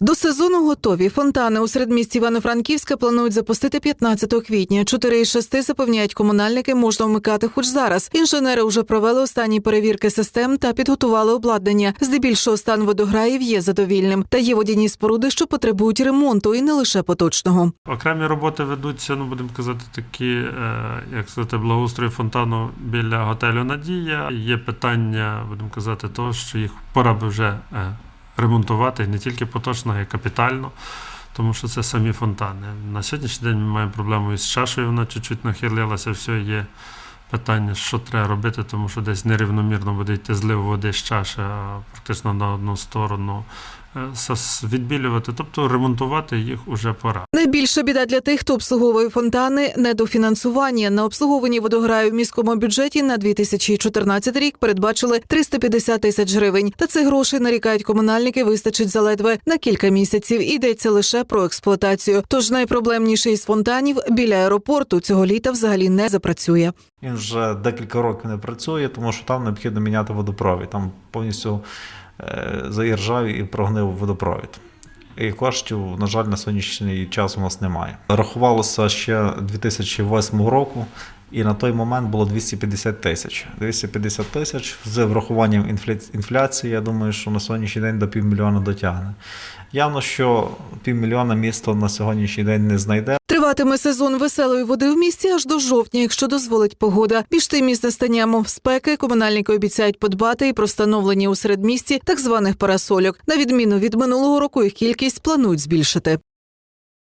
До сезону готові. Фонтани у середмісті Івано-Франківська планують запустити 15 квітня. Чотири із шести запевняють комунальники, можна вмикати хоч зараз. Інженери вже провели останні перевірки систем та підготували обладнання. Здебільшого стан водограїв є задовільним. Та є водяні споруди, що потребують ремонту, і не лише поточного. Окремі роботи ведуться, ну будемо казати, такі, е, як сказати, благоустрою фонтану біля готелю Надія. Є питання, будемо казати, того, що їх пора би вже е, ремонтувати не тільки поточно, а й капітально. Тому що це самі фонтани. На сьогоднішній день ми маємо проблему із чашею, вона чуть-чуть нахилилася, все є питання, що треба робити, тому що десь нерівномірно буде йти злив води з чаші, а практично на одну сторону відбілювати, тобто ремонтувати їх уже пора. Найбільша біда для тих, хто обслуговує фонтани недофінансування. На обслуговуванні водограю в міському бюджеті на 2014 рік передбачили 350 тисяч гривень. Та цих грошей нарікають комунальники вистачить заледве на кілька місяців. Йдеться лише про експлуатацію. Тож найпроблемніший із фонтанів біля аеропорту цього літа взагалі не запрацює. Він вже декілька років не працює, тому що там необхідно міняти водопровід. Там повністю е, заіржав і прогнив водопровід. І коштів, на жаль, на сьогоднішній час у нас немає. Рахувалося ще 2008 року, і на той момент було 250 тисяч. 250 тисяч з врахуванням інфляції, я думаю, що на сьогоднішній день до півмільйона дотягне. Явно, що півмільйона місто на сьогоднішній день не знайде. Триватиме сезон веселої води в місті аж до жовтня, якщо дозволить погода. Більш тим із настанням спеки комунальники обіцяють подбати і про встановлені у середмісті так званих парасольок. На відміну від минулого року їх кількість планують збільшити.